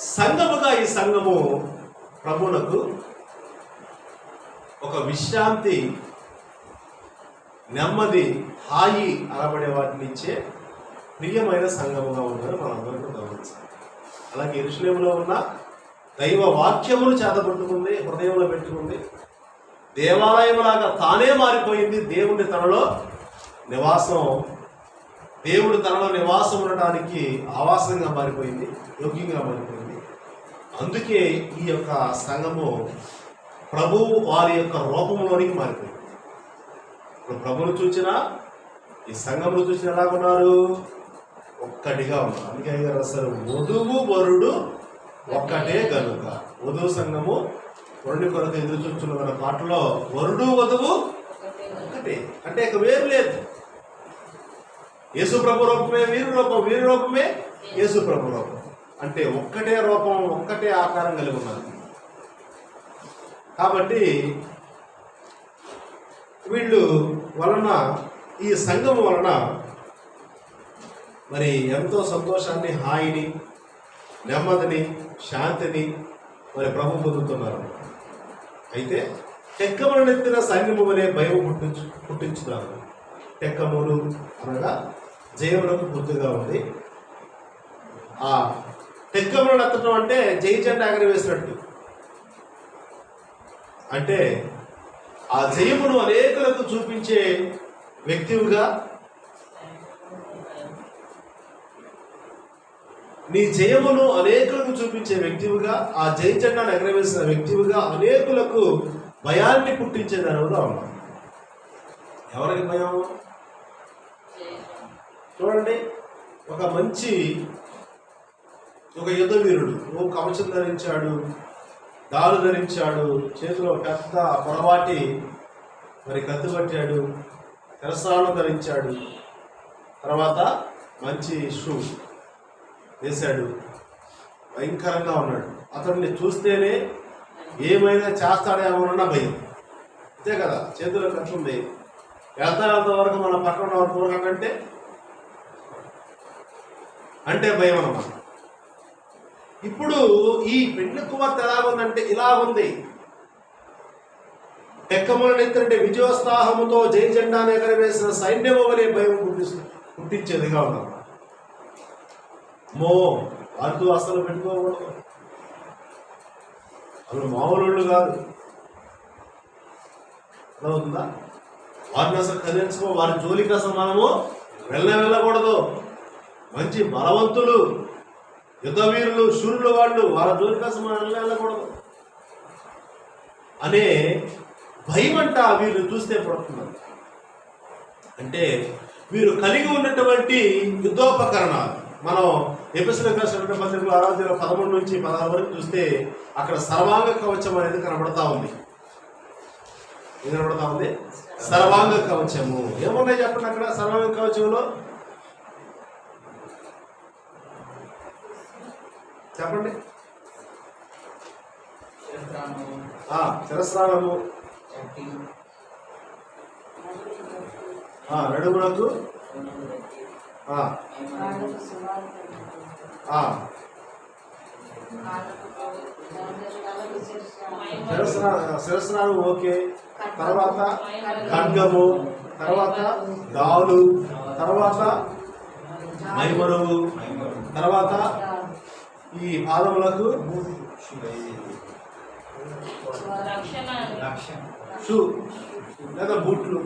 సంఘముగా ఈ సంఘము ప్రభువులకు ఒక విశ్రాంతి నెమ్మది హాయి అనబడే వాటిని ఇచ్చే ప్రియమైన సంఘముగా ఉందని మనం గమనించాలి. అలాగే ఇరుషులేములో ఉన్న దైవ వాక్యములు చేతపట్టుకుంది హృదయంలో పెట్టుకుంది. దేవాలయములాగా తానే మారిపోయింది దేవుని తనలో నివాసం దేవుడు తనలో నివాసం ఉండటానికి ఆవాసంగా మారిపోయింది యోగ్యంగా మారిపోయింది. అందుకే ఈ యొక్క సంఘము ప్రభువు వారి యొక్క రూపంలోనికి మారిపోయింది. ఇప్పుడు ప్రభువును చూసినా ఈ సంఘమును చూసిన ఎలాగున్నారు? ఒక్కటిగా ఉన్నారు. అందుకే గారు అసలు వధువు వరుడు ఒక్కటే గనుక. వధువు సంఘము వరుడి కొరకు ఎదురు చూస్తున్న పాటలో వరుడు వధువు ఒకటే అంటే ఇక వేరు లేదు. యేసు ప్రభు రూపమే వీరు రూపం వీరి రూపమే యేసు ప్రభు రూపం. అంటే ఒక్కటే రూపం ఒక్కటే ఆకారం కలిగి ఉన్నారు కాబట్టి వీళ్ళు వలన ఈ సంఘం వలన మరి ఎంతో సంతోషాన్ని హాయిని నెమ్మదిని శాంతిని మరి ప్రభు పొందుతున్నారు. అయితే టెక్కములనెత్తిన సైన్యము అనే భయం పుట్టించు పుట్టించుతారు. టెక్కములు అనగా జయమునకు గుర్తుగా ఉంది. ఆ టెక్కములను అత్తడం అంటే జై జెండా ఎగరవేసినట్టు అంటే ఆ జయమును అనేకులకు చూపించే వ్యక్తివుగా నీ జయమును అనేకులకు చూపించే వ్యక్తివిగా ఆ జయ జెండాను ఎగరవేసిన వ్యక్తివిగా అనేకులకు భయాన్ని పుట్టించే దానివిగా ఉన్నాం ఎవరికి భయం? చూడండి ఒక మంచి ఒక యుధవీరుడు ఓ కవచం ధరించాడు దారు ధరించాడు చేతిలో పెద్ద పొరపాటి మరి కత్తి పట్టాడు తెరసాలను ధరించాడు. తర్వాత మంచి షూ వేశాడు. భయంకరంగా ఉన్నాడు. అతన్ని చూస్తేనే ఏమైనా చేస్తాడేమోనన్న భయం. అంతే కదా చేతిలో కత్తి ఉంది. వరకు మన పక్కన ఉన్న కంటే అంటే భయం అనమాట ఇప్పుడు ఈ పెండ్లి కుమార్తె ఎలా ఉందంటే ఇలా ఉంది. టెక్కములను ఎత్తంటే విజయోత్సాహముతో జై జెండాను ఎగరవేసిన సైన్యము వలె భయం పుట్టిస్తుంది పుట్టించేదిగా ఉన్నాం మో వారితో అసలు పెట్టుకోకూడదు. అసలు మామూలు కాదు. అవుతుందా వారిని అసలు కదిలించుకో వారి జోలికి అసలు మనము వెళ్ళ వెళ్ళకూడదు. మంచి బలవంతులు యుద్ధవీరులు శూరులు వాళ్ళు వాళ్ళ జోలి కోసం మనం వెళ్ళకూడదు. అనే భయం అంట వీళ్ళు చూస్తే పడుతున్నారు. అంటే వీరు కలిగి ఉన్నటువంటి యుద్ధోపకరణాలు. మనం ఎపిసోడ్ రాసినటువంటి పత్రికలు ఆరాధ్యంలో పదమూడు నుంచి పదహారు వరకు చూస్తే అక్కడ సర్వాంగ కవచం అనేది కనబడతా ఉంది. ఏం కనబడతా ఉంది? సర్వాంగ కవచము. ఏమున్నాయి చెప్పండి అక్కడ సర్వాంగ కవచంలో? చెప్పండి. ఆ శిరస్నా శిరస్నానం ఓకే. తర్వాత ఖడ్గము. తర్వాత దావులు. తర్వాత మైమరువు. తర్వాత ఈ పాదములకు షూ లేదా బూట్లు.